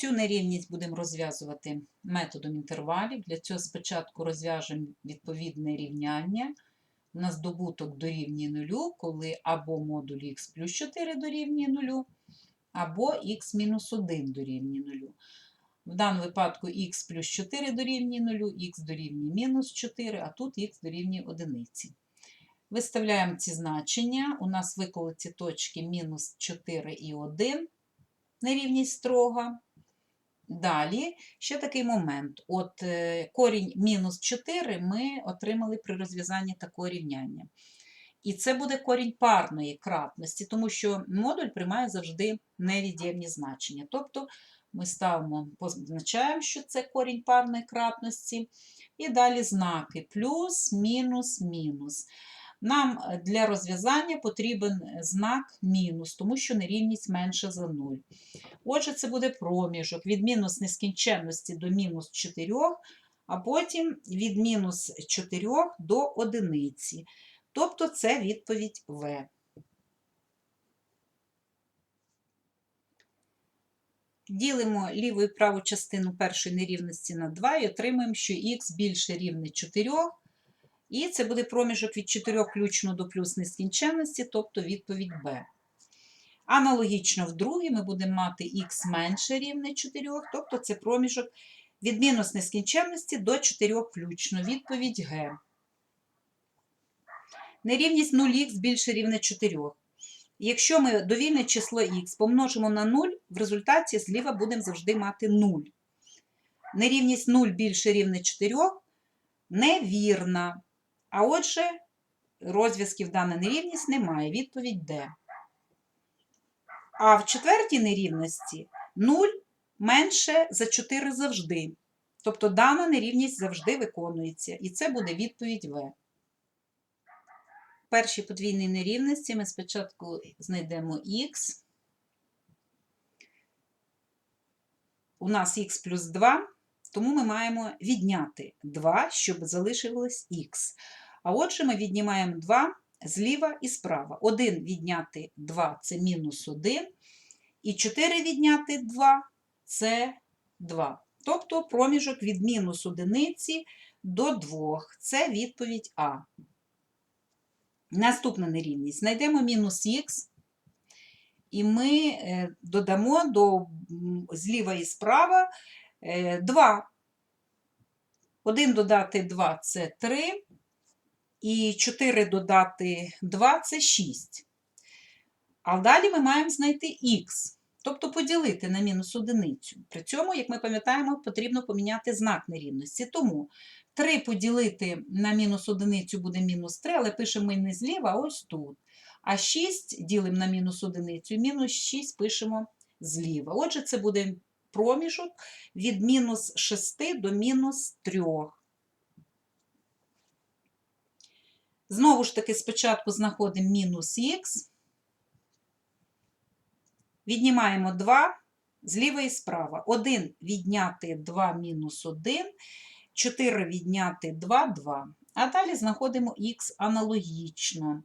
Цю нерівність будемо розв'язувати методом інтервалів. Для цього спочатку розв'яжемо відповідне рівняння. У нас добуток дорівнює нулю, коли або модуль х плюс 4 дорівнює нулю, або х мінус 1 дорівнює нулю. В даному випадку х плюс 4 дорівнює 0, х дорівнює мінус 4, а тут х дорівнює 1. Виставляємо ці значення. У нас виколоті точки мінус 4 і 1, нерівність строга. Далі, ще такий момент. От е, корінь мінус 4 ми отримали при розв'язанні такого рівняння. І це буде корінь парної кратності, тому що модуль приймає завжди невід'ємні значення. Тобто ми ставимо, позначаємо, що це корінь парної кратності. І далі знаки плюс, мінус, мінус. Нам е, для розв'язання потрібен знак мінус, тому що нерівність менше за 0. Отже, це буде проміжок від мінус нескінченності до мінус 4, а потім від мінус 4 до одиниці. Тобто це відповідь В. Ділимо ліву і праву частину першої нерівності на 2 і отримаємо, що х більше рівне 4, і це буде проміжок від 4 включно до плюс нескінченності, тобто відповідь Б. Аналогічно в другій ми будемо мати х менше рівне 4, тобто це проміжок від мінус нескінченності до 4 включно, відповідь Г. Нерівність 0х більше рівне 4. Якщо ми довільне число х помножимо на 0, в результаті зліва будемо завжди мати 0. Нерівність 0 більше рівне 4 невірна. А отже, розв'язків дана нерівність немає. Відповідь Д. А в четвертій нерівності 0 менше за 4 завжди. Тобто дана нерівність завжди виконується. І це буде відповідь В. В першій подвійній нерівності ми спочатку знайдемо х. У нас х плюс 2, тому ми маємо відняти 2, щоб залишилось х. А отже, ми віднімаємо 2 зліва і справа. 1 відняти 2 це мінус 1. І 4 відняти 2 це 2. Тобто проміжок від мінус 1 до 2. Це відповідь А. Наступна нерівність. Знайдемо мінус х, і ми е, додамо до зліва і справа 2. 1 додати 2 це 3, і 4 додати 2 це 6. А далі ми маємо знайти х, тобто поділити на мінус одиницю. При цьому, як ми пам'ятаємо, потрібно поміняти знак нерівності. Тому 3 поділити на мінус одиницю буде мінус 3, але пишемо ми не зліва, а ось тут. А 6 ділимо на мінус одиницю, мінус 6 пишемо зліва. Отже, це буде проміжок від мінус 6 до мінус 3. Знову ж таки, спочатку знаходимо мінус х, віднімаємо 2 зліва і справа. 1 відняти 2 мінус 1, 4 відняти 2, 2. А далі знаходимо х аналогічно.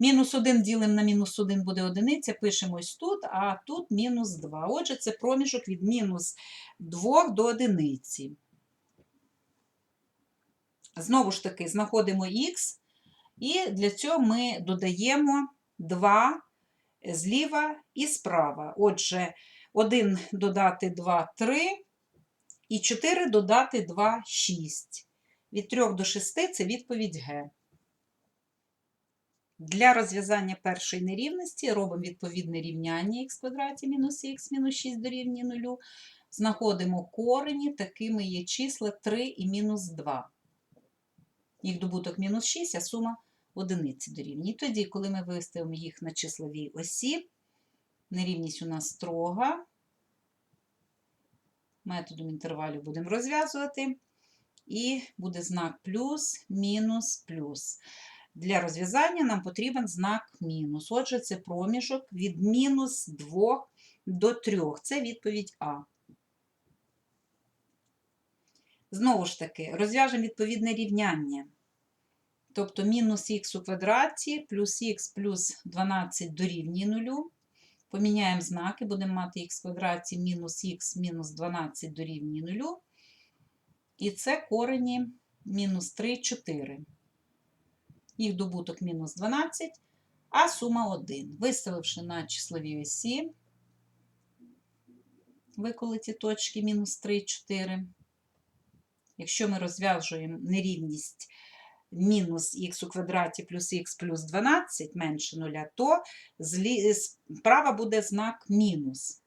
Мінус 1 ділимо на мінус 1 буде одиниця, пишемо ось тут, а тут мінус 2. Отже, це проміжок від мінус 2 до одиниці. Знову ж таки, знаходимо х, і для цього ми додаємо 2 зліва і справа. Отже, 1 додати 2 3, і 4 додати 2 6. Від 3 до 6 це відповідь Г. Для розв'язання першої нерівності робимо відповідне рівняння х квадраті мінус х мінус 6 дорівнює 0. Знаходимо корені, такими є числа 3 і мінус 2. Їх добуток мінус 6, а сума одиниці дорівнює. І тоді, коли ми виставимо їх на числовій осі, нерівність у нас строга. Методом інтервалів будемо розв'язувати. І буде знак плюс, мінус, плюс. Для розв'язання нам потрібен знак мінус. Отже, це проміжок від мінус 2 до 3. Це відповідь А. Знову ж таки, розв'яжемо відповідне рівняння. Тобто мінус х у квадраті плюс х плюс 12 дорівнює 0. Поміняємо знаки, будемо мати х в квадраті мінус х мінус 12 дорівнює 0. І це корені мінус 3, 4. Їх добуток мінус 12, а сума 1. Виставивши на числовій осі, виколоті точки мінус 3, 4. Якщо ми розв'яжуємо нерівність мінус х у квадраті плюс х плюс 12 менше 0, то справа буде знак мінус.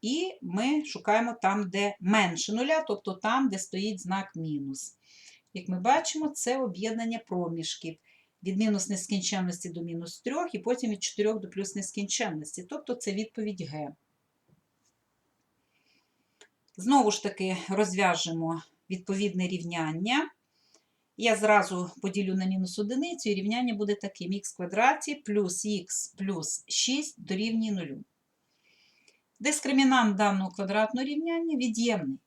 І ми шукаємо там, де менше нуля, тобто там, де стоїть знак мінус. Як ми бачимо, це об'єднання проміжків від мінус нескінченності до мінус 3, і потім від 4 до плюс нескінченності. Тобто це відповідь Г. Знову ж таки розв'яжемо відповідне рівняння. Я зразу поділю на мінус одиницю, і рівняння буде таким: х квадраті плюс х плюс 6 дорівнює 0. Дискримінант даного квадратного рівняння від'ємний.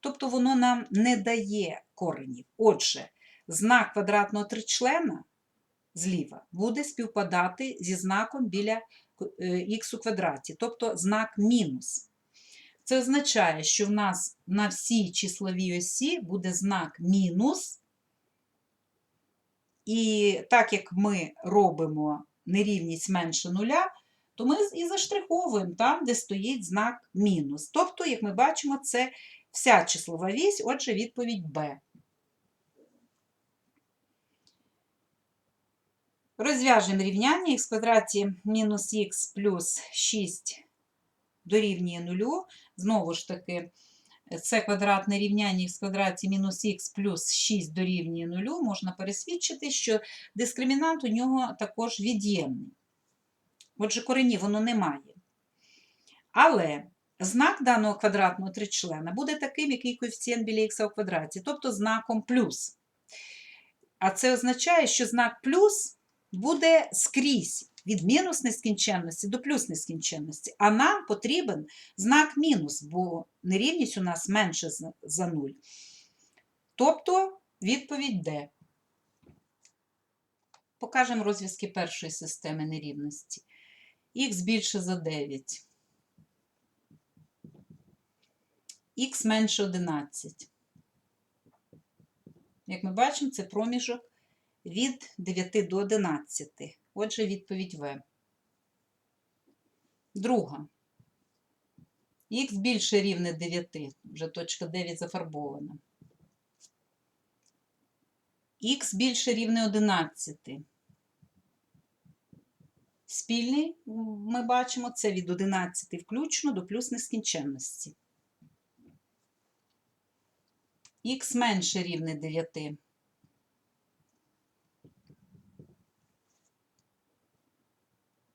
Тобто воно нам не дає коренів. Отже, знак квадратного тричлена зліва буде співпадати зі знаком біля х у квадраті, тобто знак мінус. Це означає, що в нас на всій числовій осі буде знак мінус. І так як ми робимо нерівність менше нуля, то ми і заштриховуємо там, де стоїть знак мінус. Тобто, як ми бачимо, це вся числова вісь, отже, відповідь Б. Розв'яжемо рівняння х квадраті мінус х плюс 6 дорівнює нулю. Знову ж таки, це квадратне рівняння х квадраті мінус х плюс 6 дорівнює нулю. Можна пересвідчити, що дискримінант у нього також від'ємний. Отже, коренів воно не має. Але знак даного квадратного тричлена буде таким, який коефіцієнт біля х у квадраті, тобто знаком плюс. А це означає, що знак плюс буде скрізь від мінус нескінченності до плюс нескінченності. А нам потрібен знак мінус, бо нерівність у нас менше за- за 0. Тобто відповідь Д. Покажемо розв'язки першої системи нерівності. Х більше за 9. Х менше 11. Як ми бачимо, це проміжок від 9 до 11. Отже, відповідь В. Друга. Х більше рівне 9. Вже точка 9 зафарбована. Х більше рівне 11. Спільний ми бачимо це від 11 включно до плюс нескінченності. Х менше рівне 9.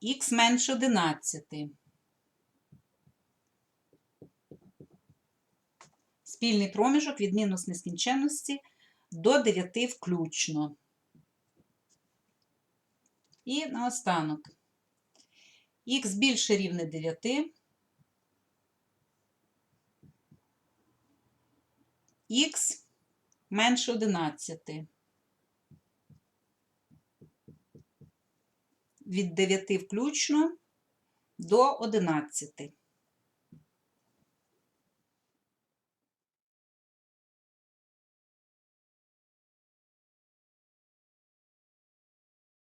Х менше 11. Спільний проміжок від мінус нескінченності до 9 включно. І наостанок. Х більше рівне 9. Х менше 11. Від 9 включно до 11.